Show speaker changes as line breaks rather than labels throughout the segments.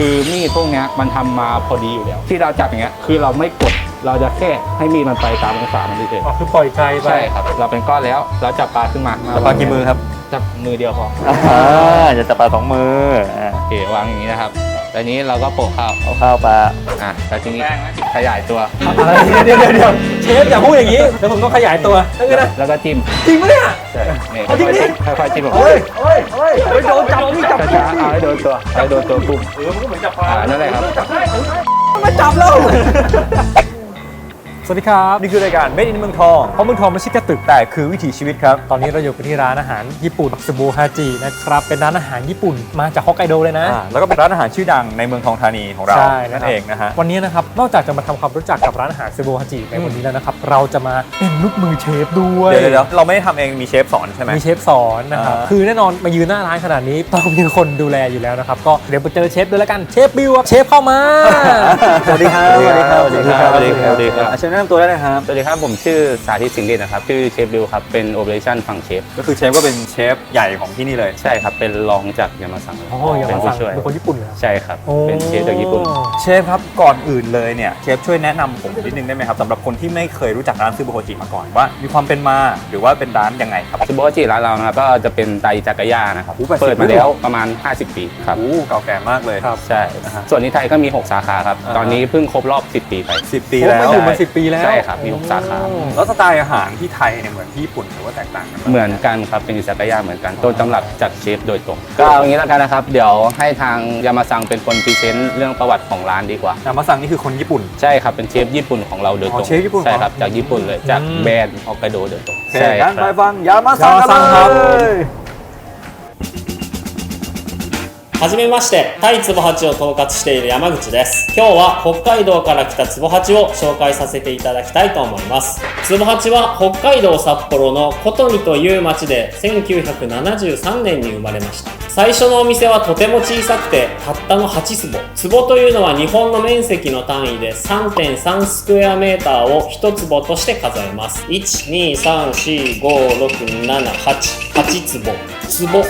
คือมีดพวกเนี้ยมันทำมาพอดีอยู่แล้ว ที่เราจับอย่างเงี้ยคือเราไม่กดเราจะแค่ให้มีดมันไปตามองศามันเฉย
อ๋อคือปล่อยไกล
ๆ
ไป
ใช่ครับ เราเป็นก้อนแล้ว เราจับปลาขึ้นมา
จับปลากี่มือครับ
จับมือเดียวพอ
อ่าจะจับปลาสองมืออ่า
โอเควางอย่างนี้นะครับ แล้วนี้เราก็โปะข้าว
เอาข้าวปลา
อะแล้วทีนี้ขยายตัว
อะไรเดี๋ยวเดี๋ยวเดี๋ยวเชฟอย่าพูดอย่างนี้เดี๋ยวผมต้องขยายตัวนั่นคือนะ
แล้วก็จิ้ม
จริงปะเนี่ย
ใช่นี่
เอาจริงดิ
ค่อยๆจิ้มแบบ
เฮ้ยเฮ้ยเฮ้ยเฮ้ยโดนจับนี่จับ
ช้าๆเอาให้โดนตัวเอาให้โดนตัวกุ้ง
เออมันก็เหมือนจับปลา
อ่านั่นแหละครับ
มาจับเรา สวัสดีครับ
นี่คือรายการ Made in เมืองทอง
เพราะเมืองทองไม่ใช่แค่ตึก
แต่คือวิถีชีวิตครับ
ตอนนี้เราอยู่กันที่ร้านอาหารญี่ปุ่นสบูฮาจินะครับ เป็นร้านอาหารญี่ปุ่นมาจากฮอกไกโดเลยนะ
อ่าแล้วก็เป็นร้านอาหารชื่อดังในเมืองทองธานีของเรา
ใช่
นั่
นะ
น
ครับ
เองนะฮะ
วันนี้นะครับ นอกจากจะมาทำความรู้จักกับร้านอาหารเซโบฮาจิในวันนี้แล้วนะครับ เราจะมาเป็นลูกมือเชฟด้วย
เดี๋ยวเดี๋ยวเราไม่ได้ทำเองมีเชฟสอนใช่ไหม
มีเชฟสอนนะครับ
อ่า
คือแน่นอนมายืนหน้าร้านขนาดนี้ต้องมีคนดูแลอยู่แล้วนะครับ ก็เดี๋ยวไปเจอเชฟด้วยแล้วกัน เชฟบิวครับเชฟเข้ามา
สวัสดีครับ
สวัสดีครับ สวัสดีครับ
สวัสดีครับ
สวัสดีครับ
อะเชิญแนะนำตัวได้เลยครับ
สวัสดีครับ ผมชื่อสาธิตสิงห์เดชนะครับ ชื่อเชฟบิวครับ เป็นโอเปอเรชั่นฝั่งเชฟ
ก็คือเชฟก็เป็นเชฟใหญ่ของที่นี่เลย
ใช่ครับ เป็นรองจากยามาซัง
อ๋ออย่า
เป็น
มา
ผู้
สั่ง
ช่วย
เป็นคนญี่ปุ่นเหรอ
ใช่ครับ
โอ้
เป็นเชฟจากญี่ปุ่น
เชฟครับก่อนอื่นเลยเนี่ยเชฟช่วยแนะนำผมนิดนึงได้ไหมครับสำหรับคนที่ไม่เคยรู้จักร้านซูโบโฮจิมาก่อนว่า มีความเป็นมาหรือว่าเป็นร้านยังไงครับ
ซูโบจิร้านเรานะครับก็จะเป็นไตจักรยานนะครับ
โอ้80
เปิดมาแล้วประมาณ 50 ปีครับ
โอ้เก่าแก่มากเลย
ครับ
ใช่นะฮะส่วนที่ไทยก็มี 6 สาขาครับ
อ่าฮะ
ตอนนี้เพิ่งครบรอบ 10 ปีไป
สิบปี
โอ้
แล้ว
มาอยู่มาสิบปีแล้ว
ใช่ครับมีหกสาขา
โอ้
แล้วสไตล์อาหารที่ไทยเนี่ยเหมือนที่ญี่ปุ่นหรือว่าแตกต่างกันไหม
เหมือนกันครับเป็นอิซากายะเหมือนกันต้นตำรับจากเชฟโดยตรงก็เอางี้แล้วกันนะครับ เดี๋ยวให้ทางยามาซังเป็นคนพรีเซนต์เรื่องประวัติของร้านดีกว่า
ยามาซังนี่คือคนญี่ปุ่น
ใช่ครับเป็นเชฟญี่ปุ่นของเราโดยตร
อ๋
ง
อเชฟญี่ปุ่น
ใช่ครับ
เหรอ
จากญี่ปุ่นเลยจาก
อืม
แบรนด์ฮอกไกโดโดยตรง
โอเค
ใช่ค
งั้
รั
นไป
บ
ฟังยามาซัง
ยามาซังครับ
กันเลย
はじめまして、タイツボハチを統括している山口です。今日は北海道から来たツボハチを紹介させていただきたいと思います。ツボハチは北海道札幌の琴似という町で1973年に生まれました。最初のお店はとても小さくて、たったの8坪。坪というのは日本の面積の単位で3.3スクエアメーターを1坪として数えます。1、2、3、4、5、6、7、8。8坪。坪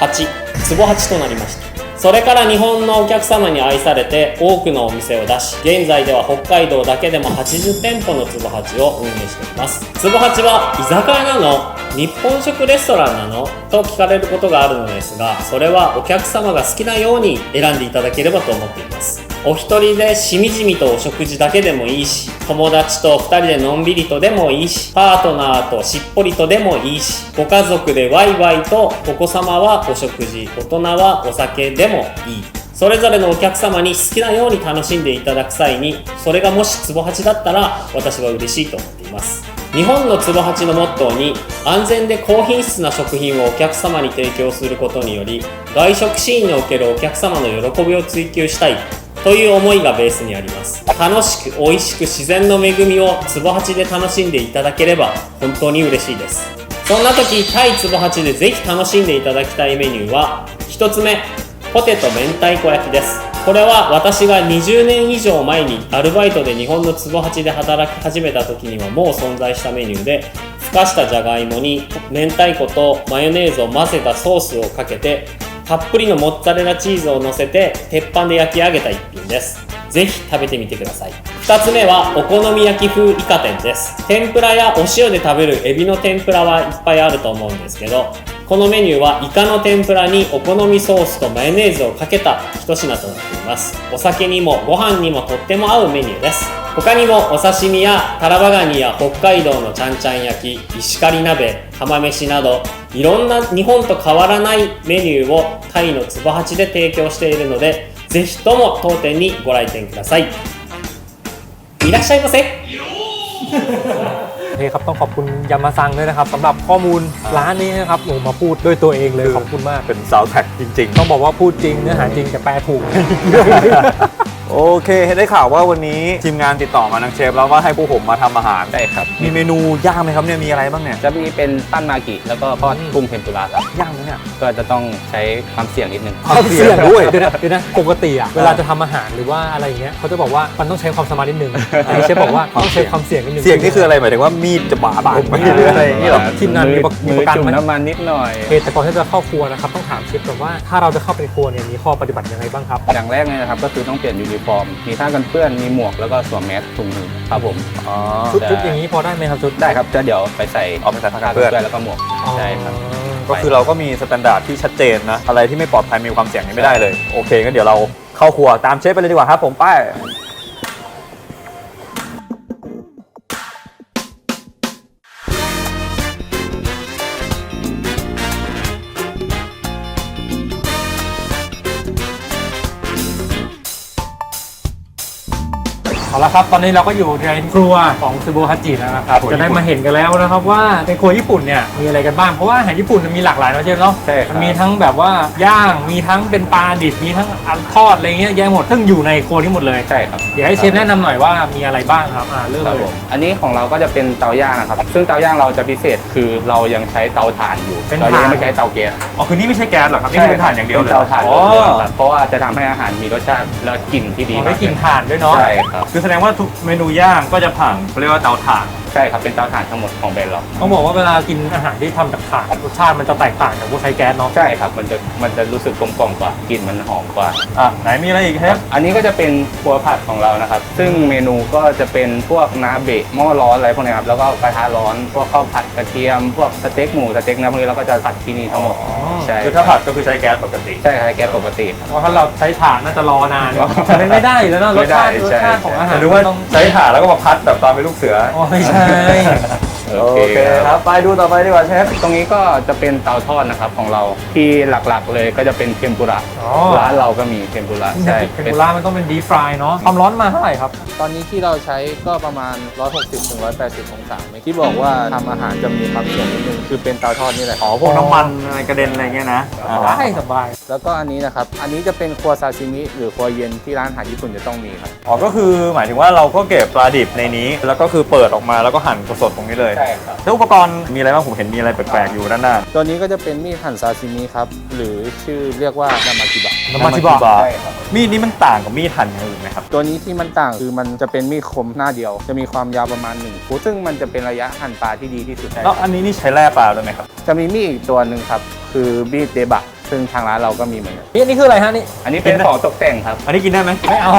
8。坪8となりました。それから日本のお客様に愛されて多くのお店を出し、現在では北海道だけでも80店舗のつぼ八を運営しています。つぼ八は居酒屋なの日本食レストランなのと聞かれることがあるのですが、それはお客様が好きなように選んでいただければと思っています。お一人でしみじみとお食事だけでもいいし、友達と二人でのんびりとでもいいし、パートナーとしっぽりとでもいいし、ご家族でワイワイとお子様はお食事、大人はお酒でもいい。それぞれのお客様に好きなように楽しんでいただく際に、それがもしツボハチだったら私は嬉しいと思っています。日本のツボハチのモットーに安全で高品質な食品をお客様に提供することにより外食シーンにおけるお客様の喜びを追求したいという思いがベースにあります楽しく美味しく自然の恵みをツボハチで楽しんでいただければ本当に嬉しいです。そんな時タイツボハチでぜひ楽しんでいただきたいメニューは1つ目。ポテト明太子焼きです。これは私が20年以上前にアルバイトで日本のツボハチで働き始めた時にはもう存在したメニューでふかしたじゃがいもに明太子とマヨネーズを混ぜたソースをかけてたっぷりのモッツァレラチーズを乗せて鉄板で焼き上げた一品です。ぜひ食べてみてください。2つ目はお好み焼き風イカ天です。天ぷらやお塩で食べるエビの天ぷらはいっぱいあると思うんですけどこのメニューはイカの天ぷらにお好みソースとマヨネーズをかけた一品となっています。お酒にもご飯にもとっても合うメニューです。他にもお刺身やタラバガニや北海道のちゃんちゃん焼き石狩鍋釜飯などいろんな日本と変わらないメニューをタイのつば八で提供しているのでぜひとも当店にご来店ください。いらっしゃいませ。
โอเคครับต้องขอบคุณยามาซังด้วยนะครับสำหรับข้อมูลร้านนี้นะครับโอ้มาพูดด้วยตัวเองเลยขอบคุณมาก
เป็นซาวด์แท็กจริง
ต้องบอกว่าพูดจริงเนื้อหาจริงแต่แปลถูก
ๆโอโอเค ได้ข่าวว่าวันนี้ทีมงานติดต่อมาทางเชฟแล้วว่าให้พวกผมมาทำอาหาร
ใช่ครับ
มีเมนูยากไหมครับเนี่ยมีอะไรบ้างเนี่ย
จะมีเป็นปั้นมากิแล้วก็ทอดกุ้งเทมปุระครับ
ยากไหมเนี่ย
ก็จะต้องใช้ความเสี่ยงนิดนึง
ความเสี่ยงด้วย
เดี๋ยวนะเดี๋ยวนะปกติอะเวลาจะทำอาหารหรือว่าอะไรอย่างเงี้ยเขาจะบอกว่ามันต้องใช้ความสามารถนิดนึงอันนี้เชฟบอกว่าต้องใช้ความเสี่ยงนิดนึง
เสี่ยงนี่คืออะไรหมายถึงว่ามีดจะบาดลงไปหรืออะไรอย่างนี้เหรอ
ทีมงานมี
มือ
ประมี
มื
ป
อ
ระกัน
จุ่ม
ไหม
น้ำมันนิดหน่อย
โอเคแต่ก่อนที่จะเข้าครัวนะครับต้องถามเชฟก่อนว่าถ้าเราจะเข้าไปในครัวเนี่ยมีข้อปฏิบัติยังไงบ้างครับ
อย่างแรกเลยนะครับก็คือต้องเปลี่ยนยูนิฟอร์ม มีผ้ากันเปื้อน มีหมวกแล้วก็สวมแมสถุงมือครับผม
อ๋อ
ชุดชุดอย่างนี้พอได้ไหมครับชุด
ได้ครับจะเดี๋ยวไปใส่
เอาไปใส่ผ้ากันเปื้อน
แล้วก็หมวกใช่ครับ
ก็คือเราก็มีสแตนดาร์ดที่ชัดเจนนะ อะไรที่ไม่ปลอดภัยมีความเสี่ยงนี้ไม่ได้เลย โอเคงั้นเดี๋ยวเราเข้าครัวตามเชฟไปเลยดีกว่าครับผมไป้าย
เอาละครับตอนนี้เราก็อยู่ในครัวของซูโบฮัจิแล้วนะครับจะได้มาเห็นกันแล้วนะครับว่าในครัวญี่ปุ่นเนี่ยมีอะไรกันบ้างเพราะว่าอาหารญี่ปุ่นมันมีหลากหลายเนอะเชฟเนาะ
ใช่ครับ
มันมีทั้งแบบว่าย่างมีทั้งเป็นปลาดิบมีทั้งอันทอดอะไรเงี้ยแยะหมดซึ่งอยู่ในครัวนี้หมดเลย
ใช่ครับ
เดี๋ยวให้เชฟแนะนำหน่อยว่ามีอะไรบ้างครับอ่าเริ่ม
ครับ
เล
ผ
ย
มอันนี้ของเราก็จะเป็นเตาย่างนะครับ ซึ่งเตาย่างเราจะพิเศษคือเรายังใช้เตาถ่านอยู่
เป็น
เรายั
ถ่าน
ไม่ใช้เตาแก๊ส
อ๋อคือนี่ไม่ใช่แก๊สเหรอครับนี่คือเป็นถ่านอย่างเดียวเลย
เตาถ่าน
อ๋อ
ล้วนๆครับเพราะว่าจะทำให้อาหารมีรสชาติและกลิ่นที่ดี
อ๋อได้กลิ่นถ่านด้วยเนาะ
ใช่ครับ
คือแสดงว่าทุกเมนูย่างก็จะผ่านเขาเรียกว่าเตาถ่าน
ใช่ครับเป็นเตาถ่านทั้งหมดของแบรนด์เรา
ต้องบอกว่าเวลากินอาหารที่ทำจากถ่านรสชาติมันจะแตกต่างจากพวกใช้แก๊สเนาะ
ใช่ครับมันจะมันจะรู้สึกกลมกล่อมกว่ากลิ่นมันหอมกว่า
อะไหนมีอะไรอีกเชฟ
อันนี้ก็จะเป็นครัวผัดของเรานะครับ ซึ่งเมนูก็จะเป็นพวกน้ำเบะหม้อร้อนอะไรพวกนี้ครับแล้วก็กระทะร้อนพวกข้าวผัดกระเทียม พวกสเต็กหมูสเต็กเนื้อพวกนี้เราก็จะผัดที่นี่ทั้งหมดใช่
คือถ้าผัดก็คือใช้แก๊สปกติ
ใช่ครับแก๊สปกติครับ
เพราะถ้าเราใช้ถ่านน่าจะรอนานมันไม่ได้แล้วเนาะรสชาติ
ไม่ได้
รสชาติของอาหาร
แต่ดูว่า
ต้อง
ใช้ถ่านแล้วก็มาพัดแบบตอนเป็นลูกเสือ
อ๋อไม่ใช่
โอเค
ครับ ไปดูต่อไปดีกว่าเชฟ
ตรงนี้ก็จะเป็นเตาทอดนะครับของเราที่หลักๆเลยก็จะเป็นเทมปุระ
อ๋อ
ร้านเราก็มีเทมปุระใช่
เทมปุระมันต้องเป็นดีฟรายเนาะความร้อนมาเท่าไหร่ครับ
ตอนนี้ที่เราใช้ก็ประมาณ 160ถึง180องศาที่บอกว่าทำอาหารจะมีความเสี่ยงนิดนึงคือเป็นเตาทอดนี่แหละ
อ๋อ พวกน้ำมันอะไรกระเด็นอะไรเงี้ยนะ
อ๋อ
ได้สบาย
แล้วก็อันนี้นะครับ อันนี้จะเป็นครัวซาซิมิหรือครัวเย็นที่ร้านอาหารญี่ปุ่นจะต้องมีครับ
อ๋อ ก็คือหมายถึงว่าเราก็เก็บปลาดิบในนี้ แล้วก็คือเปิดออกมาแล้วก็หั่นสดๆตรงนี้เลย
ใช่ครับ
แล้วอุปกรณ์มีอะไรบ้างผมเห็นมีอะไรแปลกๆอยู่ด้านหน้า
ตัวนี้ก็จะเป็นมีดหั่นซาซิมิครับ หรือชื่อเรียกว่านามากิบะ
นามาจิบะ
ใช่ครับ
มีดนี้มันต่างกับมีดหั่นอย่างอื่นไหมครับ
ตัวนี้ที่มันต่างคือมันจะเป็นมีดคมหน้าเดียว จะมีความยาวประมาณ1ฟุตซึ่งมันจะเป็นระยะหั่นปลาที่ดีที่สุด
แล้วอันนี้นี่ใช้แร่ปลาด้วยไหมครับ
จะมีมีดอีกตัวหนึ่งครับ คือมีดเดบะ ซึ่งทางร้านเราก็มีเหมือนกัน
นี่อันนี่คืออะไรฮะนี่
อันนี้เป็นของตกแต่งครับ
อันนี้กินได้ไหม
ไม่เอา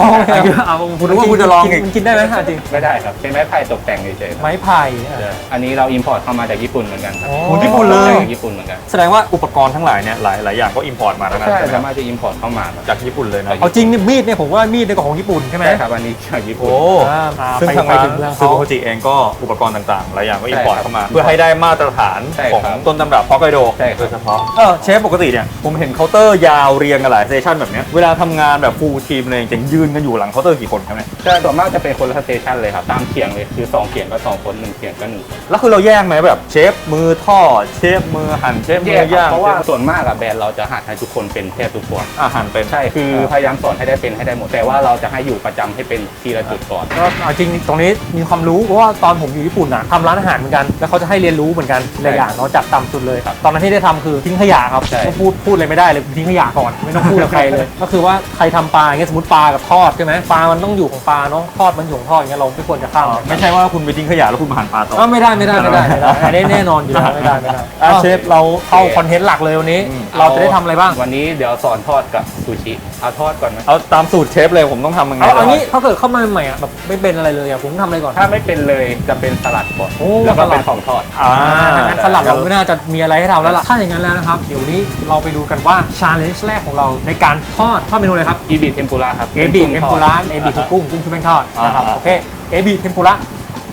เอาคุณนึกว่าคุณจะลองอีก
มันกินได้ไหมฮะจริง
ไม่ได้ครับเป็นไม้ไผ่ตกแต่งเฉยๆครับ
ไม้ไผ่อะ
อันนี้เราอิมพอร์ตเข้ามาจากญี่ปุ่นเหมือนกันครับ
อ๋อ
โอ้ญี่ปุ่นเลย
จากญี่ปุ่นเหมือนกัน
แสดงว่าอุปกรณ์ทั้งหลายเนี่ยหลายหลายอย่างก็อิมพอร์ตมาทั้งนั้น
ใช่
ใช่ไหมค
สา
รับ
มารถจะอิมพอร์ตเข้ามาครับ
จากญี่ปุ่นเลยนะ
เอาจริงนี่มีดเนี่ยผมว่ามีดเนี่ยก็ของญี่ปุ่นใช่ไหม
ใช่ครับอันนี้จากญี่ปุ่น
โอ้
อ่าอ่า
ซึ่ง
ไป
ทาง
ไป
ร้าน
ถึงเรื่อง
ซู
เขา
โฮจิเองก็อุปกรณ์ต่างๆหลายอย่างก็อิมพอร์ต
ใช่ครับ
เข้ามา เพื่อให้ได้มาตรฐาน
ใช่
ของ
ครับ
ต้นตำรับฮอกไกโด
ใช่ครับ
โดยเฉพาะเออเชฟปกติเนี่ยผมเห็นเคาน์เตอร์ยาวเรียงกันหลายเซสชันแบบเนี้ยเวลาทำงานแบบฟูลทีมเลยจริงๆยืนกันอยู่หลังเคาน์เตอร์กี่คนครับเนี่ย
ใช่ส่วนมากจะเป็นคนละสเตชันเลยครับตามเขียงเลยคือสองเขียงก็สองคนหนึ่งเขียงก็หนึ่งคน
แล้วคือเราแยกไหมแบบเชฟมือทอดเชฟมือหั่นเชฟมื
แยก
อย่าง
เพราะว่าส่วนมากอะแบรนด์เราจะหัดให้ทุกคนเป็นแทบทุกคน
อาหารเป็น
ใช่คือพยายามสอนให้ได้เป็นให้ได้หมดแต่ว่าเราจะให้อยู่ประจำให้เป็นทีละจุดก่อน
ก็เอาจริงตรงนี้มีความรู้เพราะว่าตอนผมอยู่ญี่ปุ่นอะทำร้านอาหารเหมือนกัน แล้วเขาจะให้เรียนรู้เหมือนกันหลายอย่างเนาะจากต่ำสุดเลยครับตอนนั้นที่ได้ทำคือทิ้งขยะครับ
ใช่
ก็พูดพูดเลยไม่ได้เลยทิ้งขยะก่อนไม่ต้องพูดกับใครเลย ก็คือว่าใครทำปลาอย่างเงี้ยสมมติปลากับทอดใช่ไหมปลามันต้องอยู่ของปลาเนาะทอดมันอยู่ของทอดอย่างเงี้ยเราไม่ควรจะข้าม
ไม่ใช่ว่าคุณไปทิ้งขยะแล้วคุณมาหั่นปลาต่อ
ก็ไม่ได้ไม่ได้ไม่ได้ไม่ได้อันนี้แน่นอนอยู่แล้วไม่ได้ไม่ได้
อะ
อะเชฟเราเข้าคอนเทนต์หลักเลยวันนี้
อืม
เราจะได้ทำอะไรบ้าง
วันนี้เดี๋ยวสอนทอดกับซูชิเอาทอดก่อนไหม
เอาตามสูตรเชฟเลยผมต้องทำยังไง
เอา
ก่
อันนี้ถ้าเกิดเข้ามาใหม่ๆอะแบบไม่เป็นอะไรเลยอะผมทำอะไรก่อน
ถ้าไม่เป็นเลยจะเป็นสลัดก่อน
โอ้
แล้วก็
สลั
เป็
ด
นของทอด
อ่า
อ่างั้นสลับเราไม่น่าจะมีอะไรให้เราแล้วล่ะ ถ้าอย่างนั้นแล้วนะครับ เดี๋ยวนี้เราไปดูกันว่าชาเลนจ์แรกของเราในการทอดทอดเมนูเลยครับ
อีบิเทมปุระครับ
เอบีเทมปุระเอบีคือกุ้งกุ้งคือแป้งทอดนะครับ
อ่า
โอเค เอบีเทมปุระ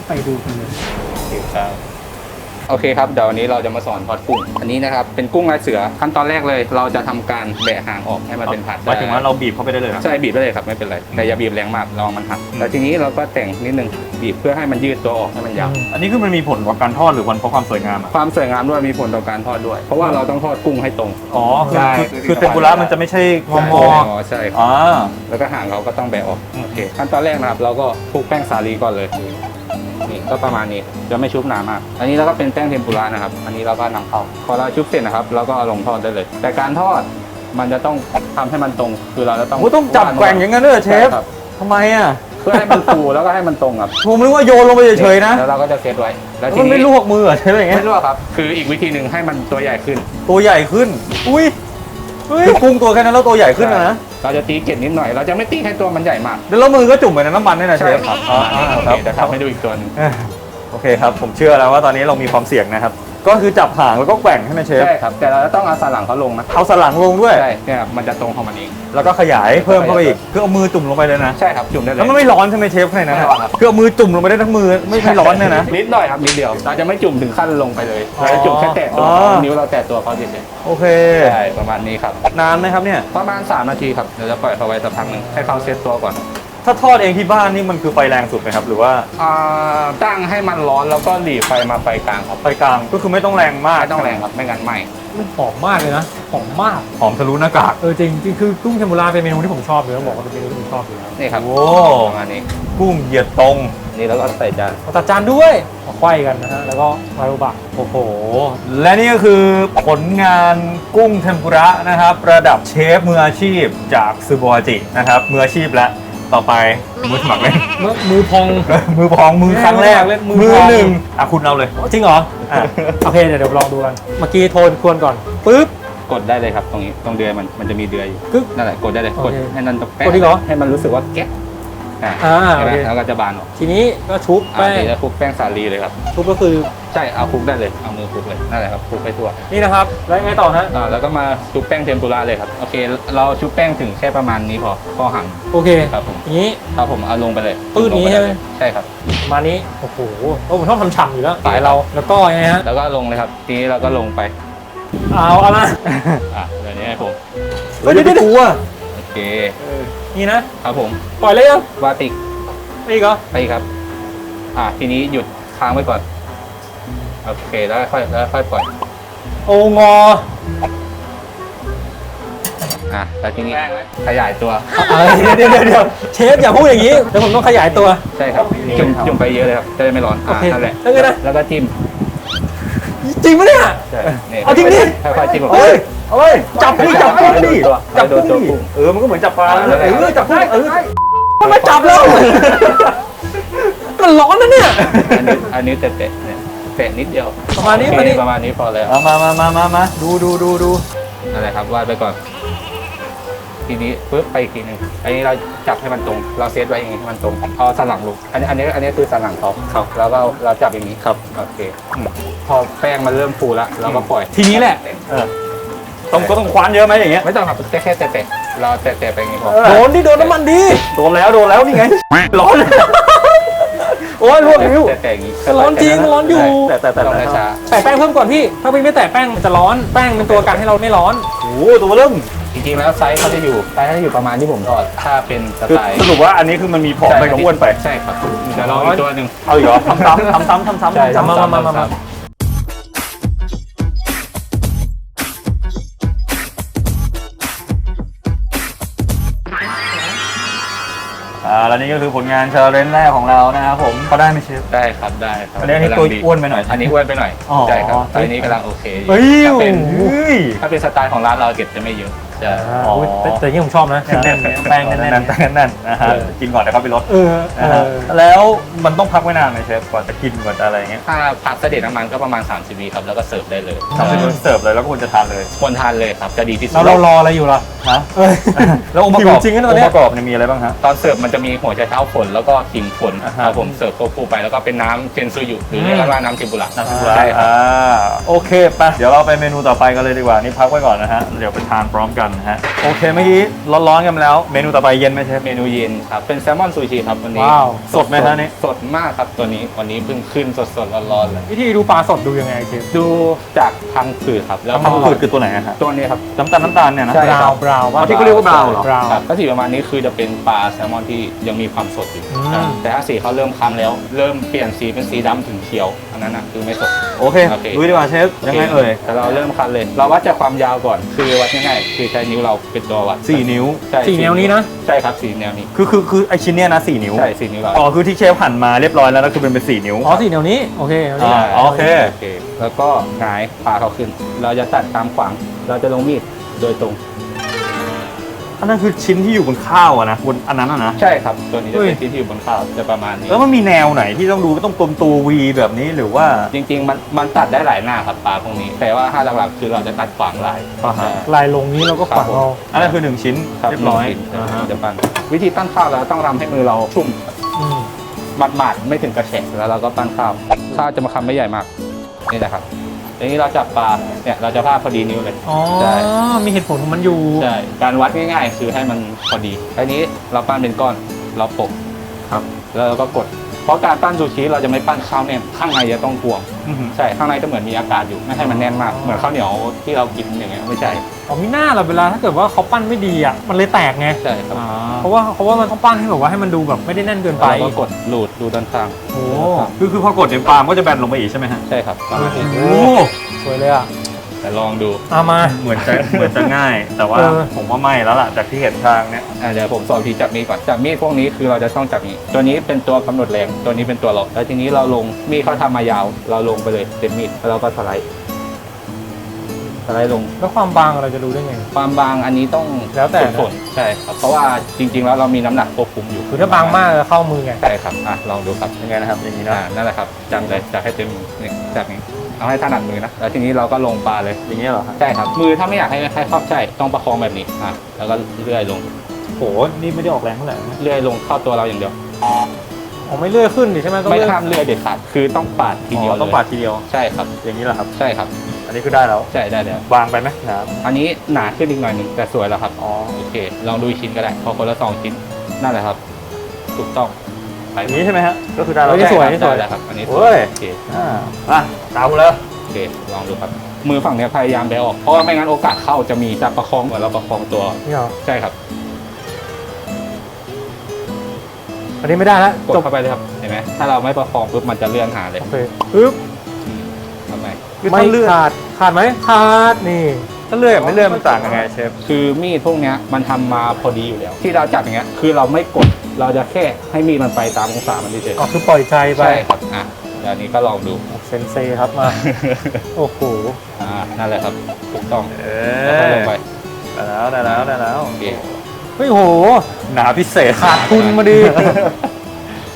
ไปดูกันเลย
ครับ โอเคครับเดี๋ยววันนี้เราจะมาสอนทอดกุ้ง อันนี้นะครับเป็นกุ้งลายเสือขั้นตอนแรกเลย เราจะทำการแบะหางออกให้มันเป็นผัด
หมายถึงว่าเราบีบเข้าไปได้เลยนะ
ใช่บีบได้เลยครับไม่เป็นไรแต่อย่าบีบแรงมากลองมันหักแล้วทีนี้เราก็แต่งนิดนึงบีบเพื่อให้มันยืดตัวออกให้มันยาว
อันนี้คือมันมีผลต่อการทอดหรือวันเพราะความสวยงามอะ
ความสวยงามด้วยมีผลต่อการทอดด้วย เพราะว่าเราต้องทอดกุ้งให้ตรง
อ๋อคือ
ใช่
คือคือเทมปุระมันจะไม่ใช่งอม
ใช่
อ
ใช่ครับ
อ่า
แล้วก็หางเราก็ต้องแบะออกโอเคขั้นตอนแรกนะครับ เราก็คลุกแป้งสาลีก่อนเลยนี่ ก็ประมาณนี้จะไม่ชุบหนามาก อันนี้เราก็เป็นแป้งเทมปุระนะครับ อันนี้เราก็นำเข้าพอเราชุบเสร็จนะครับเราก็เอาลงทอดได้เลย แต่การทอดมันจะต้องทำให้มันตรง คือเราจะต้อง
โอ้ต้องจับแกว่งอย่างนั้นด้วยเหรอเชฟ
ใครับ
ทำไมอะ
เพื่อให้มันฟูแล้วก็ให้มันตรงครับ
ผมนึกว่าโยนลงไปเฉยๆนะ
แล้วเราก็จะเซตไว้ แล้วที
มันไม่
นี้
ลวกมือเหรอเชฟอย่างเงี้ย
ไม่ลวกครับ คืออีกวิธีหนึ่งให้มันตัวใหญ่ขึ้น
ตัวใหญ่ขึ้น อุ้ยคือกุ้งตัวแค่นั้นแล้วตัวใหญ่ขึ้นนะนะ
เราจะตีเกล็ดนิดหน่อย เราจะไม่ตีให้ตัวมันใหญ่มาก
แล้วมือก็จุ่มไปในน้ำมันด้วยนะเชฟ
ครับ
อ่าอ่า
โอ
ค
เครับ เดี๋ยวทำให้ดูอีกตัวหนึง
เอ้ยโอเคครับ ผมเชื่อแล้วว่าตอนนี้เรามีความเสี่ยงนะครับ ก็คือจับหางแล้วก็แกว่งใช่ไหมเชฟ
ใช่ครับ แต่เราจะต้องเอาสนหลังเขาลงนะ
เอาสนหลังลงด้วย
ใช่เนี่ยครับมันจะตรงของมันเอง
แล้วก็ขยายเพิ่มเข้าไปอีก คือเอามือจุ่มลงไปเลยนะ
ใช่ครับจุ่มได้เลย
แล้วมันไม่ร้อนใช่ไหมเชฟข้างในนั้น
ไม่
อะ
ร้อนครับ
คือเอามือจุ่มลงไปได้ทั้งมือไม่ไม่ร้อนเนี่ยนะ
นิดหน่อยครับนิดเดียวเราจะไม่จุ่มถึงขั้นลงไปเลยเราจะจุ่มแค่แตะตัว
อ๋อ
เขานิ้วเราแตะตัวเขาเฉย
โอเค
ๆใช่ประมาณนี้ครับ
นานไหมครับเนี่ย
ประมาณ 3 นาทีครับเดี๋ยวจะปล่อยเขาไว้สักพักหนึ่งให้เขาเซตตัวก่อน
ถ้าทอดเองที่บ้านนี่มันคือไฟแรงสุดไหมครับ หรือว่า
อ่าตั้งให้มันร้อนแล้วก็หลีไฟมาไฟกลางครับ
ไฟกลางก็คือไม่ต้องแรงมาก
ไม่ต้องแรงครับไม่งั้นไหม้
มันหอมมากเลยนะหอมมาก
หอมทะลุหน้ากาก
เออจริงจริงคือกุ้งเทมปุระเป็นเมนูที่ผมชอบเลยต้องบอกว่าเป็นเมนูที่ผมชอบอยู่แล้ว
นี่ครับ
โอ้
ประมาณนี้
กุ้งเหยียดตรง
นี่แล้วก็ใส่จาน
เอาตัดจานด้วยมาไขว้กันนะฮะแล้วก็มารูบะ
โอ้โห และนี่ก็คือผลงานกุ้งเทมปุระนะครับระดับเชฟมืออาชีพจากซูโบฮาจินะครับมืออาชีพแล้ว ต่อไปมือสมัครเล่น
มือมือพอง
มือพองมือครั้งแรก
เล่นมื
มื
อ
อ
พอง
หนึ่งอะคุณเอาเลย
จริงเหรอ
อะ
โอเคเดี๋ยวเดี๋ยวลองดูกันเมื่อกี้โทนควรก่อนปึ๊บ
กดได้เลยครับตรงนี้ตรงเดือยมันมันจะมีเดือยอยู่
กึ๊ก
นั่นแหละกดได้เลย
โอก
ด
เค
ให้มันตกแป้ง
กดอีกเหรอ
ให้มันรู้สึกว่าแก๊ก อ่า
อ่า
ใช่ไหม
โอเค
แล้วก็จะบานออก
ทีนี้ก็ชุบ
อ่า
แป้ง
เดี๋ยวจะคลุกแป้งสาลีเลยครับ
ชุบก็คือ
ใช่เอาคลุกได้เลยเอามือคลุกเลยนั่นแหละครับคลุกไปทั่ว
นี่นะครับ แล้วยังไงต่อฮะ
อ่าแล้วก็มาชุบแป้งเทมปุระเลยครับโอเค เราชุบแป้งถึงแค่ประมาณนี้พอพอหั่น
โอเค
ครับผม
อย่างนี้
ครับผมเอาลงไปเลย
ปื้ดนี้
ลงป
ใช่ไหม
เลยใช่ครับ
ประมาณนี้โอ้โหโอ้ผมชอบทำฉ่ำอยู่แล้วสายเราแล้วก็ยังไงฮะ
แล้วก็ลงเลยครับทีนี้เราก็ลงไป
เอาเอามา
อะเดี๋ยวนี้ให้ผม
เฮ้ยเดี๋ยวกลัว
โอเค
นี่นะ ครับ
ผม
ปล่อยเลยยัง
วาติก
ไม่อีกเหรอ
ไปครับ อะทีนี้หยุดค้างไว้ก่อน โอเคแล้วค่อยแล้วค่อยปล่อย
โองอ
อะแล้วทีนี้ขยายตัว
เอ้ยเดี๋ยวเดี๋ยวเดี๋ยวเชฟอย่าพูดอย่างนี้เดี๋ยวผมต้องขยายตัว
ใช่ครับ จุ่มจุ่มไปเยอะเลยครับ จะได้ไม่ร้อน อ่า
โอเค
นั่นแหละ
แล้วไงนะ
แล้วก็จิ้ม
จริงปะเนี่ย
ใช่นี่
เอาจริงดิ
ค่อยๆจิ้มออก
เฮ้ยเฮ้ยจับดิจับกุ้งดิ
ตัว
จับ
โด
กุ้
น
ง
ตัว
ดิ
กุ้ง
เออมันก็เหมือนจับปลา
อ่านั่นแหละ
เออจับกุ้งเออ
มันมาจับแล้วมันร้อนนะเนี่ย
อันนี้อันนี้แตะๆเนี่ยแตะนิดเดียว
ประมาณนี้
โอ
ประมาณ
เค
นี้
ประมาณนี้พอแล้ว
เอามามามามามาดูดูดูดู
นั่นแหละครับวาดไปก่อน ทีนี้ปึ๊บไปอีกทีหนึงอันนี้เราจับให้มันตรง เราเซตไว้อย่างนี้ให้มันตรงเอาสันหลังลูกอันนี้อันนี้อันนี้คือสันหลังเขาครับแล้วก็เราจับอย่างนี้ครับโอเคอืมพอแป้งมันเริ่มฟูแล้วเราก็ปล่อย
ทีนี้แหละ
เออต้องก็ต้องคว้านเยอะไหมอย่างเงี้ย
ไม่ต้องครับแค่แค่แตะๆเราแตะๆไปอย่างนี้พอ
โดนดิโดนน้ำมันดิ
โดนแล้วโดนแล้วนี่ไง ร้อน โอ้ยลวกนิ้ว
แตะๆอย่างนี้
ร้อนจริงร้อนอยู่
แต่แต่แต่
ลองช้า
แตะแป้งเพิ่มก่อนพี่ ถ้าพี่ไม่แตะแป้งมันจะร้อน แป้งเป็นตัวกันให้เราไม่ร้อน
โอ้โหตัวเริ่ม
ๆ จริงๆแล้วไซส์เขาจะอยู่ไซส์เขาจะอยู่ประมาณที่ผมทอดถ้าเป็นส
คือ
ไตล์
สรุปว่าอันนี้คือมันมีผอมไปกับอ้วนไป
ใช่ครับเดี๋ยวลองอีกตัวหนึ่ง
เอาอีกเหรอทำซ้ำทำซ้ำทำซ้ำ
ใช่
ทำซ้ำ
มามามามา
อ่าแล้วนี่ก็คือผลงานเชลเลนแรกของเรานะครับผมก็ได้ไหมเชฟ
ได้ครับได้ครับ
อันนี้ให้ตัวอ้วนไปหน่อย
อันนี้อ้วนไปหน่อย
อ๋อ
ใช่ครับไซส์นี้กำลังโอเคอยู่
เฮ้ย
ถ้าเป็น
โอ้ย
ถ้าเป็นสไตล์ของร้านเราเก็บจะไม่เยอะ จะ
อ่าอุ๊ยแต่แต่อย่างนี้ผมชอบนะแน่นๆแป้งแน่น
แน่นๆแน่นๆนะฮะ
เออ
กินก่อนนะครับพี่รถ
ๆเออเอ
นะฮะ
อ
แล้วมันต้องพักไว้นานไหมเชฟกว่าจะกินกว่าจะอะไรอย่างเงี้ย
ถ้าพักเสด็จน้ำมันก็ประมาณ 30วิครับแล้วก็เสิร์ฟได้เลย
ทำเป็นเสิร์ฟเลยแล้วก็ควรจะทานเลย
ควรทานเลยครับจะดีที่สุด
แล้วเรารออะไรอยู่ล่ะ
ฮะ
เอ้ย
แล้วองค์ประกอบ
หิวจริงนะต
อ
อน
ง
เนี้
ค์
ย
ประกอบเนี่ยมีอะไรบ้างฮะ
ตอนเสิร์ฟมันจะมีหัวไชเท้าฝนแล้วก็ขิงฝน
อ่าฮะ
ครับผมเสิร์ฟควบคู่ไปแล้วก็เป็นน้ำเซนซูยุหรือเรียกกันว่าน้ำเทมปุระ
น้ำซุปร้า
ใช่ครับ
อ่าโอเคไปเดี๋ยวเราไปเมนูต่อไปกันเลยดีกว่า นี่พักไว้ก่อนนะฮะ เดี๋ยวไปทานพร้อมกันนะฮะโอเคเมื่อกี้ร้อนๆกันแล้ว เมนูต่อไปเย็นไหมเชฟ
เมนูเย็นครับเป็นแซลมอนซูชิครับวันนี้
ว้าว
สดไหมฮะนี่
สดมากครับตัวนี้วันนี้เพิ่งขึ้นสดๆร้อนๆเลย
วิธีดูปลาสดดูยังไงเชฟ
ดูจากพังผืดครับแล้ว
ทำผืดคือตัวไหนอะฮะ
ตัวนี้ครับ
น้ำตาลน้ำตาลเนี่ยนะ
ใช่
บราวน์บราวน์
อ๋อที่เขาเรียกว่า brown เหรอ
บราวน์
ครับถ้าสีประมาณนี้คือจะเป็นปลาแซลมอนที่ยังมีความสดอยู่
อืม
ใช่แต่ถ้าสีเขาเริ่มคล้ำแล้ว เริ่มเปลี่ยนสีเป็นสีดำถึงเขียวอั นนั้นนะคือไม่สด
โอเค
โอเค
ดูดีกว่าเชฟยังไงเอ่ย
แต่เราเริ่มคันเลย เราวัดจากความยาวก่อน คือวัดง่ายๆคือใช้นิ้วเราเป็นตัววัด
สี่นิ้ว
ใช่
สี่แนวนี้นะ
ใช่ครับสี่แนวนี้
คือคือคือไอชิ้นเนี้ยนะสี่นิ้ว
ใช่สี่นิ้วเรา
อ๋อคือที่เชฟหั่นมาเรียบร้อยแล้วแล้วคือเป็นเป็นสี่นิ้ว
อ๋อสี่แนวนี้โอเคแนวนี้
อ่าโอเค
โอเค แล้วก็หงายพาเขาขึ้น เราจะตัดตามขวาง เราจะลงมีดโดยตรง
อันนั้นคือชิ้นที่อยู่บนข้าวอะนะบนอันนั้นอะนะ
ใช่ครับ ตัวนี้จะ
เฮ้
เป็
ย
นที่ที่อยู่บนข้าวจะประมาณนี้
แล้วมันมีแนวไหนที่ต้องดูก็ต้องตรงตัววีแบบนี้หรือว่า
จริง ๆ มันมันตัดได้หลายหน้าครับปลาพวกนี้ แต่ว่าถ้าหลักๆคือเราจะตัดขวางลาย
อ่าฮะ
ลายลงนี้เราก็ขวางเอา
อันนั้นคือหนึ่งชิ้น
ครับ
เรียบร้อย
หนึ่งชิ้น
อ่าฮะ
จะปั้นวิธีปั้นข้าวเราต้องทำให้มือเราชุ่ม
อืม
หมาดๆไม่ถึงกระแฉะแล้วเราก็ปั้นข้าวข้าวจะมาคำไม่ใหญ่มากนี่แหละครับ ทีนี้เราจับปลาเนี่ยเราจะพาดพอดีนิ้วเลย
อ๋อ
ใช่
มีเหตุผลของมันอยู่
ใช่การวัดง่ายๆ คือให้มันพอดีอันนี้เราปั้นเป็นก้อนเราโปะครับ แล้วเราก็กด เพราะการปั้นซูชิเราจะไม่ปั้นข้าวแน่นข้างในจะต้องกวง
อื้อหือ
ใช่ข้างในจะเหมือนมีอากาศอยู่ไม่ให้มันแน่นมากเหมือนข้าวเหนียวที่เรากินอย่างเงี้ยไม่ใช่
อ๋อมีหน้าเราเวลาถ้าเกิดว่าเขาปั้นไม่ดีอะมันเลยแตกไง
ใช่ครับ
อ่า
เพราะว่าเพราะว่ามันต้องปั้นให้แบบว่าให้มันดูแบบไม่ได้แน่นเกินไป
เราก็กดหลูดดูด้านข้าง
โอ้
คือคือพอกดในปลามก็จะแบนลงไปอีกใช่ไหมฮะ
ใช่ครับประมาณนี้
โอ้
สวยเลยอะ
แต่ลองดู
เอามา
เหมือนจะเหมือนจะง่าย แต่ว่า
เออ
ผมว่าไม่แล้วล่ะจากที่เห็นทางเนี้ย
อะเดี๋ยวผมสอนทีจับมีดก่อนจับมีดพวกนี้คือเราจะต้องจับนี้ ตัวนี้เป็นตัวกำหนดแรงตัวนี้เป็นตัวล็อกแล้วทีนี้เราลงมีดเขาทำมายาว เราลงไปเลยเต็มมีดแล้วเราก็สไลด์สไลด์ลง
แล้วความบางเราจะรู้ได้ไง
ความบางอันนี้ต้อง
แล้วแต่นะ
ฝึกฝนใช่ครับเพราะว่าจริง ๆ แล้วเรามีน้ำหนักควบคุมอยู่
คือถ้าบางมากจะเข้ามือไง
ใช่ครับอะลองดูครับ
ยังไงนะครับอย่างนี้นะ
อ่านั่นแหละครับจับเลยจับให้เต็มนี่จับนี้ เอาให้ถนัดมือนะ แล้วทีนี้เราก็ลงปลาเลย
อย่างนี้เหรอครับ
ใช่ครับ มือถ้าไม่อยากให้ให้ครอบใช่ ต้องประคองแบบนี้ อะ แล้วก็เลื่อยลง
โหนี่ไม่ได้ออกแรงเท่าไหร่นะ
เลื่อยลงเข้าตัวเราอย่างเดียว
อ๋อไม่เลื่อยขึ้นดิใช่ไหมต้อง
ไม่
เลื่อย
ห้ามเลื่อยเด็ดขาด คือต้องปาดทีเดียว
อ๋อ
เลย
ต้องปาดทีเดียว
ใช่ครับ
อย่างนี้เหรอครับ
ใช่ครับ
อันนี้คือได้แล้ว
ใช่ได้แล้ว
วางไปไหมครับ
อันนี้หนาขึ้นอีกหน่อยหนึงแต่สวยแล้วครับอ๋อ โอเค ลองดูอีกชิ้นก็ได้ พอคนละสองชิ้น นั่นแหละครับ ถูกต้อง ไป
อย่างนี้ใช่ไหมฮะก็คือได้แล้ว
เฮ้ย
ใช่
สวย
ครับ
สวย
ได้แล้วครับ อันนี้ส
เฮ้
วย
ย
โอเค
อ่าอะตามกูเลย
โอเคลองดูครับ มือฝั่งเนี้ยพยายามแบออก เพราะว่าไม่งั้นโอกาสเข้าจะมีจะประคองเหมือนเราประคองตัว
นี่เหรอ
ใช่ครับ
อันนี้ไม่ได้แล้ว
กด
จบ
เข้าไปเลยครับ เห็นไหมถ้าเราไม่ประคองปุ๊บมันจะเลื่อนหาเลย
โอเคปึ๊บ
ทำไม
คือ
ไม่
ถ้าเลื่อน
ขาดขาดไหมขาดนี่
ถ้าเลื่อนกับไม่เลื่อนมันต่างกันไงเชฟ
คือมีดพวกเนี้ยมันทำมาพอดีอยู่แล้ว ที่เราจับอย่างเงี้ยคือเราไม่กด เราจะแค่ให้มีดมันไปตามองศามันเฉย
อ๋อคือปล่อยใจ
ๆ
ไป
ใช่ครับอะเดี๋ยวอันนี้ก็ลองดู
เซนเซครับมา โอ้โห
อ่านั่นแหละครับถูกต้อง
เอ
แล้วก็ลงไป
ได้แล้วได้แล้วได้แล้ว
โอเค
เฮ้ยโห
หนาพิเศษ
ขาดทุนมาดี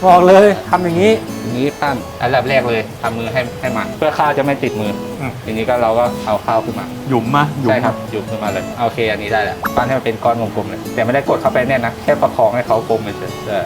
บอกเลยทำอย่างนี้
ทีนี้ปั้นอันดับแรกเลยทำมือให้ให้มันเพื่อข้าวจะไม่ติดมืออทีนี้ก็เราก็เอาข้าวขึ้นมา
หยุมมาหยุม
ใช่ครับหยุบขึ้นมาเลยโอเค อันนี้ได้แล้วปั้นให้มันเป็นก้อนกลมๆเลยแต่ไม่ได้กดเข้าไปแน่นนะแค่ประคองให้เขากลมเฉยๆเออ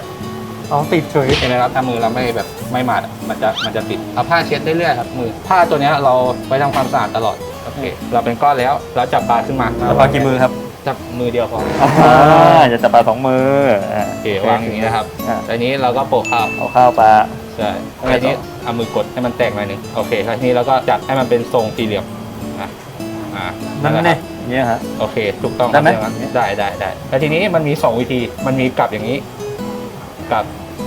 เอาติดเฉย
เห็นไหมครับถ้ามือเราไม่แบบไม่หมาดอะมันจะมันจะติดเอาผ้าเช็ดเรื่อยๆครับมือผ้าตัวเนี้ยเราไว้ทำความสะอาดตลอดโอเค เราเป็นก้อนแล้วเราจับปลาขึ้นมา
แล้วปลากี่มือครับ
จับมือเดียวพอ
อ่าอย่าจับปลาสองมืออ่า
โอเควางอย่างนี้นะครับ
อ่า
ทีนี้เราก็โปะข้าว
เอาข้าวปลา
ใช่
แล้วไง
ทีนี้
ต่อ
เอามือกดให้มันแตกหน่อยหนึงโอเคแล้วทีนี้เราก็จัดให้มันเป็นทรงสี่เหลี่ยมอะอ่า
นั่น
แหละ
เนี่ยเนี่ยฮะ
โอเค ถูกต้อง
ได้ไหม
ครับได้ได้ได้แล้วทีนี้มันมีสองวิธีมันมีกลับอย่างนี้กลับ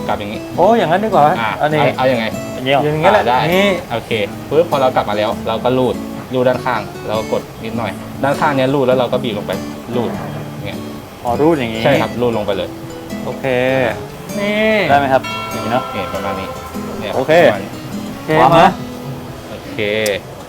กลับอย่างนี้
โอ้อย่างนั้นดีกว่า
อ่า
อันนี้
เอาเอายังไง
อย่างเงี้ยเหรอ
อย่างนี้แหละ
อ่าได้
นี่
โอเคปุ๊บพอเรากลับมาแล้ว เราก็รูด รูดด้านข้างเราก็กดนิดหน่อย ด้านข้างเนี้ยรูดแล้วเราก็บีบลงไปรูดเนี่ย
อ๋อรูดอย่างงี้
ใช่ครับรูดลงไปเลย
โอเค
นี่
ได้ไหมครับอย่างนี้เนาะ
เนี่ยประมาณนี้นี่ย
โอเค
ประมาณนี้
โอเควา
ง
มา
นะ
โอเค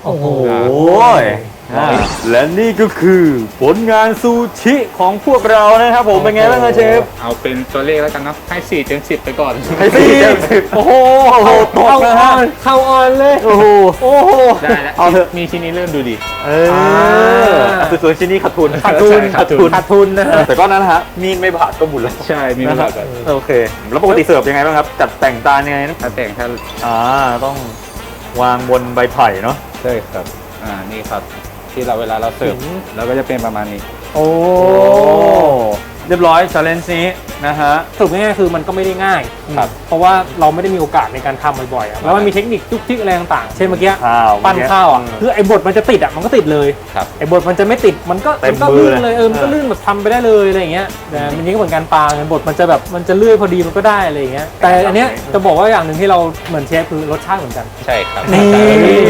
โอ้โห
โอ้ย อ่าและนี่ก็คือผลงานซูชิของพวกเรานะครับผมเป็นไงบ้างครับเชฟ
เอาเป็นตัวเลขแล้วกันเนาะให้สี่เต็มสิบไปก่อน
ให้สี่เต็มสิบโอ้โหตก
เข้า
นะ
อ
ฮะ
อนเข้าออนเลย
โอ้โห
โอ้โห
ได้แล้ว
เอาเถอะ
มีชิ้นนี้เริ่มดูดี
เอออะสวยๆชิ้นนี้ขาดทุน
ขาดทุน
ใช่ขาดทุน
ขาดทุนนะฮะ
แต่ก็นั้นนะฮะมีดไม่บาดก็บุญแล้ว
ใช่มี
นะ
เว
ครั
ลา
บ
แบบ
โอเค แล้วปกติเสิร์ฟยังไงบ้างครับ จัดแต่งจานยังไงนะ
ถ้าแต่งถ้า
อ่าต้องวางบนใบไผ่เนาะ
ใช่ครับ อ่านี่ครับ ที่เราเวลาเราเสิร์ฟ
อืม
เราก็จะเป็นประมาณนี้
โอ้
เรียบร้อยชาเลนจ์นี้ นะฮะ
สรุปง่ายๆคือมันก็ไม่ได้ง่าย
ครับ
เพราะว่าเราไม่ได้มีโอกาสในการทำบ่อยๆอะแล้วมันมีเทคนิคจุกจิกอะไรต่างๆเช่นเมื่อกี้
ข้าว
ปั้นข้าวอะ
เมื่อกี้
คือไอ้บทมันจะติดอะมันก็ติดเลย
ครับ
ไอ้บทมันจะไม่ติดมันก็
เต็ม
มันก็
มือ
ลื่น
เลย
เลยเออมันก็
เออ
ลื่นแบบทำไปได้เลยอะไรอย่างเงี้ยแต่มันนี้ก็เหมือนการปลาไงบทมันจะแบบมันจะเลื่อยพอดีมันก็ได้อะไรอย่างเงี้ยแต่อันเนี้ยจะบอกว่าอย่างหนึ่งที่เราเหมือนเชฟคือรสชาติเหมือนกัน
ใช่ครับ
นี่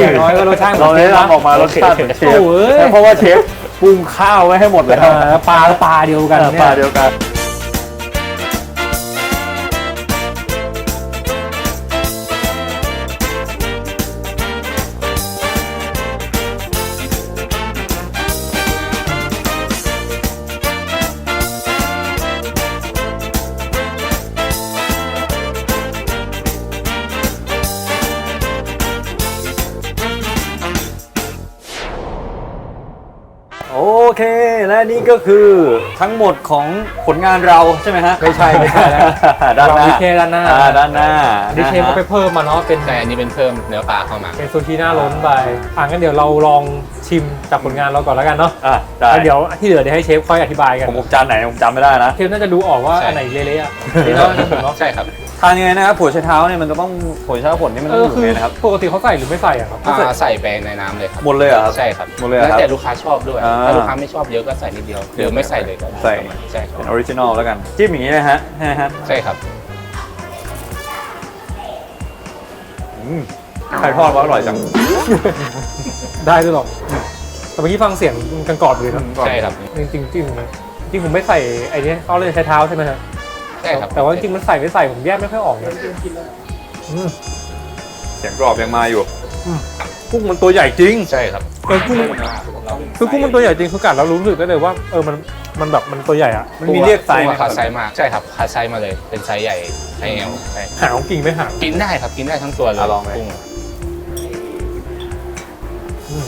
อย่างน้อยก็รสชาติหมื
เรา
อน
ได้
ชฟนะ
ทำออกมารสชาติเหมือนเชฟ
โอ้ย
เพราะว่าเชฟปรุงข้าวไว้ให้หมดแล้ว
เออปลาปลาเดียวกัน
เออ
นี่
ปลาเดียวกัน และนี่ก็คือทั้งหมดของผลงานเราใช่ไหมฮะ
ไม่ใช่ไม่ใช่แล้ว
ด้านหน้า
เรามีแค่ด้านหน้า
อ่ด้านหน้า
ดิเชฟก็ไปเพิ่มมาเนาะเป็น
ใช่อันนี้เป็นเพิ่มเนื้อปลาเข้ามา
เป็นซูชิหน้าล้นไปอะงั้นเดี๋ยวเราลองชิมจากผลงานเราก่อนแล้วกันเนาะ
อะได้
แล้วเดี๋ยวที่เหลือเดี๋ยวให้เชฟค่อยอธิบายกัน
ผมผมจานไหนผมจำไม่ได้นะ
เชฟน่าจะดูออกว่า
ใช่
อันไหนเละๆอะนี่เนาะนี่ผมเนาะ
ใช่ครับ
ทานยังไงนะครับผัวใช้เท้าเนี่ยมันจะต้องผัวใช้เท้าผลนี่มัน
เอ
ต้อง
อ
อยู่
คือ
ไงนะครับ
ปกติเขาใส่หรือไม่ใส่อะครับ
อ่าใส่ไปในน้ำเลยครับ
หมดเลยเหรอครับ
ใช่ครับ
หมดเลยเหรอ
แล้ว
ครับ
แต่ลูกค้าชอบด้วย
อ่า
ถ้าลูกค้าไม่ชอบเยอะก็ใส่นิดเดียวหรือไม่ใส่เลยก็ได้
ใส่
ใช่ครับ
เป็นออริจินอลแล้วกัน จิ้มอย่างนี้นะฮะนะฮะ
ใช่ครับ
อืมไข่ทอดว่าอร่อยจัง
ได้ด้วยหรอกแต่เมื่อกี้ฟังเสียงกันกรอบเลยนะ
ใช่ครับ
จริงๆจริงๆจริงผมไม่ใส่ไอ้นี่เขาเลยใช้เท้าใช่ไหมฮะ
ใช่ครับ
แต่ว่าจริงๆมันใส่ไม่ใส่ผมแยกไม่ค่อยออกเลยอืม
เสียงกรอบยังมาอยู่
อืม
กุ้งมันตัวใหญ่จริง
ใช่ครับ
เออกุ้งคือกุ้งมันตัวใหญ่จริงคือกัดแล้วรู้สึกได้เลยว่าเออมันมันแบบมันตัวใหญ่อะ
มันมีเรียกไซส์ไหม
ตัว
ครั
ขา
บ
ไซส์มาใช่ครับขาไซส์มาเลย เป็นไซส์ใหญ่ไซส์เอลใช่
หางกิ่งไม่หาง
กินได้ครับกินได้ทั้งตัวเลย
อะลองเลย
กุ้ง
อืม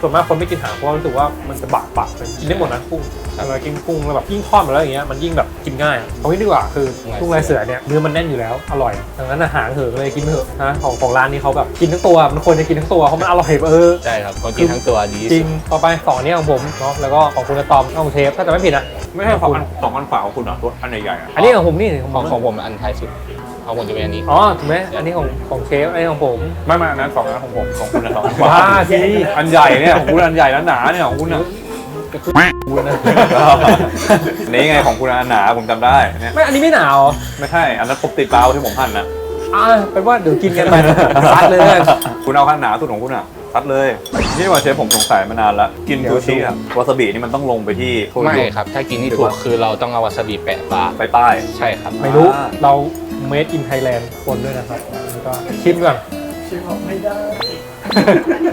ส่วนมากคนไม่กินหางเพราะว่ารู้สึกว่ามันจะบาดปากเลยกินได้หมดนะกุ้ง เวลากินกุ้งแล้วแบบยิ่งทอดมาแล้วอย่างเงี้ยมันยิ่งแบบกินง่ายอะเอางี้ดีกว่าคือกุ้งลายเสือเนี่ยเนื้อมันแน่นอยู่แล้วอร่อยดังนั้นอาหารเถอะเลยกินเถอะนะของของร้านนี้เขาแบบกินทั้งตัวมันควรจะกินทั้งตัวเพราะมันอร่อยเออ
ใช่ครับก็กินทั้งตัวดีที่
จริ
สุ
ง
ด
ต่อไปสองอันนี้ของผมเนาะแล้วก็ของคุณอะตอมของเชฟถ้าจะไม่ผิดนะ
ไม่ใช่ของอันสองอันฝาของคุณเหรอตัวอันใหญ่ๆอะ
อันนี้ของผมนี่ของ
ข
ผ
อง
ม
ของผมอันท้ายสุดของผมจะเป็นอันนี้
อ๋อ ถูกไหมอันนี้ของของเชฟอันนี้ของผม
ไม่ไม่อันนั้นสองอันของผม ของคุณนะสองอัน
ว้าที
อันใหญ่เนี่ย ของคุณอันใหญ่แล้วหนาเนี่ยของคุณอะ
คุณนะ
อันนี้ไงของคุณอันหนาผมจำได้เนี่ย
ไม่อันนี้ไม่หนาว
ไม่ใช่อันนั้นปกติดเปล่าที่ผมหั่นนะ
อ่าเป็นว่าเดี๋ยวกินกันไปซัดเลยเลย
คุณเอาข้างหนาสุดของคุณอะซัดเลยนี่ว่าเชฟผมสงสัยมานานแล้วกิน
เดี๋ยว
ซูชิอะวาซาบินี่มันต้องลงไปที่โค
ไม่
ยุ
ครับ ถ้ากินที่ถูกคือเราต้องเอาวาซาบิแปะปลา
ไปป้าย
ใช่ครับ
ไม่รู้
อ่า
เรา made in Thailand คนด้วยนะครับแล้วก็ชิมก่อนไม่ได้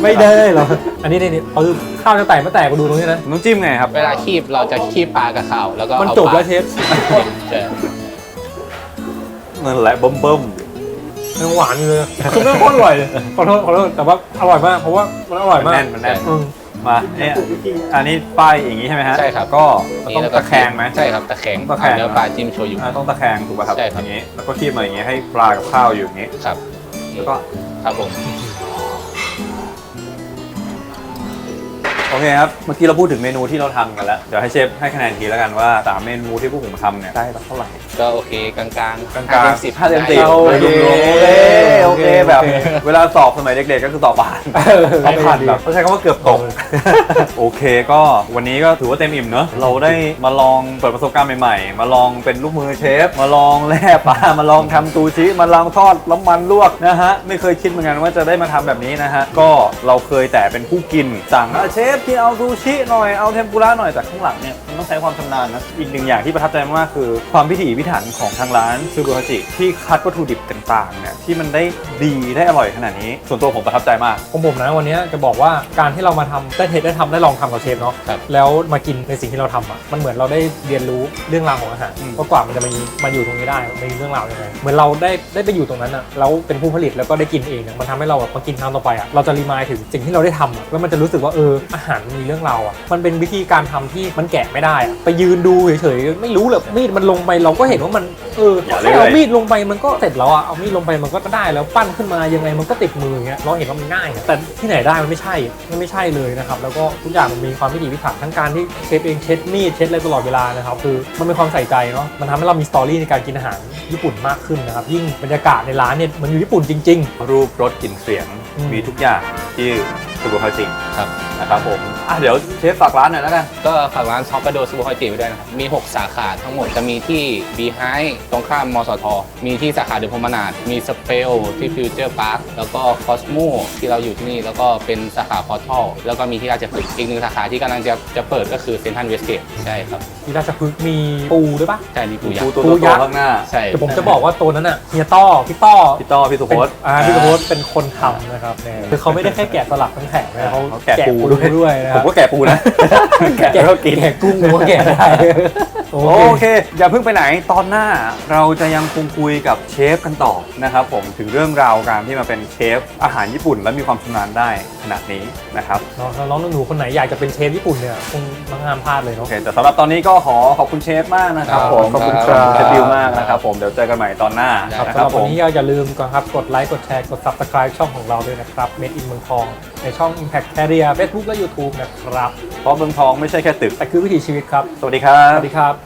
ไม่ได้หรอ อันนี้นี่นี่เออข้าวจะแตกไม่แตกก็ดูตรงนี้นะ
น้ำจิ้มไงครับ
เวลาคีบเราจะคีบปลากับข้าวแล้วก็
มัน
อา
จบ
ปา
แล้วเชฟ
ใช่
นั่นแหละเบิ่มเบิ่ม
ยังหวานอยู่เลยคือไม่ค่อยอร่อยขอโทษขอโทษแต่ว่าอร่อยมากเพราะว่ามันอร่อย
มัน
มาก
แน่นมันแน่น
อืม
มาเนี่ยอันนี้ป้ายอย่างนี้ใช่ไหมฮะ
ใช่ครับ
ก็
นี่
ต้อง
แล้วก็
ตะแคงไหม
ใช่ครับตะแคง
ตะแคง
เอาเนื้อปลาจิ้มโชยุ
อ่าต้องตะแคงถูกป่ะครับ
ใช่ครับ
อย่างนี้แล้วก็คีบมาอย่างนี้ให้ปลากับข้าวอยู่อย่างนี้
ครับ
แล้วก็
ครับผม
โอเคครับ เมื่อกี้เราพูดถึงเมนูที่เราทำกันแล้ว เดี๋ยวให้เชฟให้คะแนนทีแล้วกันว่าสามเมนูที่พวกผมทำเนี่ยได้เท่าไหร่
ก็โอเคกลางๆ
กลาง
ห้
ๆ
สิบ
ห้าเต็มสิบ
ได้
โอ
โอ
เค
เค
โอเคแบบ
โอเค
เวลาสอบสมัยเด็กๆก็คือสอบผ่าน
เออ
สอบผ่าน
ดี
แบบเขาใช้คำว่าเกือบตก โอเคก็วันนี้ก็ถือว่าเต็มอิ่มเนอะเราได้มาลองเปิดประสบการณ์ใหม่ๆ มาลองเป็นลูกมือเชฟ มาลองแล่ปลามาลองทำซูชิมาลองทอดน้ำมันลวกนะฮะไม่เคยคิดเหมือนกันว่าจะได้มาทำแบบนี้นะฮะก็เราเคยแต่เป็นผู้กินสั่งอะเชฟกินเอาซูชิหน่อยเอาเทมปุระหน่อยแต่ข้างหลังเนี่ยมันต้องใช้ความชำนาญนะอีกหนึ่งอย่างที่ประทับใจมากๆคือความพิถีพิถันของทางร้านซูเบอร์จิที่คัดวัตถุดิบต่างๆเนี่ยที่มันได้ดีได้อร่อยขนาดนี้ ส่วนตัวผมประทับใจมาก
ของผมนะวันนี้จะบอกว่าการที่เรามาทำได้เทสได้ทำได้ลองทำกับเชฟเนาะ
ครับ
แล้วมากินในสิ่งที่เราทำอะมันเหมือนเราได้เรียนรู้เรื่องราวของอาหาร
อืม
ว่ากว่ามันจะมามาอยู่ตรงนี้ได้มันมีเรื่องราวยังไงเหมือนเราได้ได้ไปอยู่ตรงนั้นอะแล้วเป็นผู้ผลิตแล้วก็ได้กินเองอะมันทำให้เราแบบมากินครั้งต่อไปอะเราจะรีมายถึงสิ่งที่เราได้ทำอะแล้วมันจะรู้สึกว่าเอออาหารมันมีเรื่องราวอะมันเป็นวิธีการทำที่มันแกะไม่ได้ได้อะไปยืนดูเฉยๆไม่รู้เลยมีดมันลงไปเราก็เห็นว่ามันเออ
อย่าเลย
แค่เอามีดลงไปมันก็เสร็จแล้วอะเอามีดลงไปมันก็ได้แล้วปั้นขึ้นมายังไงมันก็ติดมืออย่างเงี้ยเราเห็นว่ามันง่ายอะแต่ที่ไหนได้มันไม่ใช่มันไม่ใช่เลยนะครับแล้วก็ทุกอย่างมันมีความพิถีพิถันทั้งการที่เชฟเองเช็ดมีดเช็ดอะไรตลอดเวลานะครับคือมันเป็นความใส่ใจเนาะมันทำให้เรามีสตอรี่ในการกินอาหารญี่ปุ่นมากขึ้นนะครับยิ่งบรรยากาศในร้านเนี่ยมันอยู่ญี่ปุ่นจริง
รูปรสกลิ่นเสียง
อืม
มีทุกอย่างที่ ซูโบฮาจิ
ครับ
นะครับผมอะเดี๋ยวเชฟฝากร้านหน่อยแล้วกัน
ก็ฝากร้านซอฟต์โดซูโบคอยจิไว้ด้วยนะครับ มี 6 สาขาทั้งหมดจะมีที่บีไฮตรงข้ามมสท มีที่สาขาเดอะพรหมนาดมีสเปลที่ฟิวเจอร์พาร์คแล้วก็คอสโมที่เราอยู่ที่นี่ แล้วก็เป็นสาขาพอร์ทัลแล้วก็มีที่ราชพฤกษ์อีกหนึ่งสาขาที่กำลังจะจะเปิดก็คือเซนทันเวสเกตใช่ครับ
ๆที่ราชพฤกษ์มีปูด้วยปะ
ใช่มีปูยัก
ปู
ษ์
ตัว
ปู
โต
ยักษ์
ๆข้างหน้า
ใช่
แต่ผมจะบอกว่าตัวนั้นอะเฮียต้อพี่ต้อ
พี่ต้อพี่สุพจน์
อ่าพี่สุพจน์เป็นคนทำนะครับเนี่ยคือเขาไม่ได้แค่แกะสลักทั้งแผงนะเขา
เขาแกะปูด้วย
ด้วยนะค
ผ
รั
ม
บ
ก็แกะปูนะ แกะแล้วก็กิน
แกะกุ้งก็แกะได้ โอ
โอ
เค
เค อย่าเพิ่งไปไหนตอนหน้าเราจะยังคงคุยกับเชฟกันต่อนะครับผมถึงเรื่องราวการที่มาเป็นเชฟอาหารญี่ปุ่น และมีความชำนาญได้ขนาดนี้นะครับ
น้องน้องหนูๆคนไหนอยากจะเป็นเชฟญี่ปุ่นเนี่ยคงต้องห้ามพลาดเลย
โอ
เนาะ
เคแต่สำหรับตอนนี้ก็ขอขอบคุณเชฟมากนะครับผม
ขอบคุณครับ
เชฟบิวมากนะครับผมเดี๋ยวเจอกันใหม่ตอนหน้า
ครับ
นะ
สำหรับ
ผ
วัน
ม
นี้อย่าลืมก่อนครับ กดไลค์ กดแชร์ กด subscribe ช่องของเราด้วยนะครับ Made in เมืองทอง ในช่อง Impact Career Facebook และ YouTube นะครับ
เพราะเมืองทองไม่ใช่แค่ตึก
แต่คือวิถีชีวิตครับ
สวัสดีครับ
สวัสดีครับ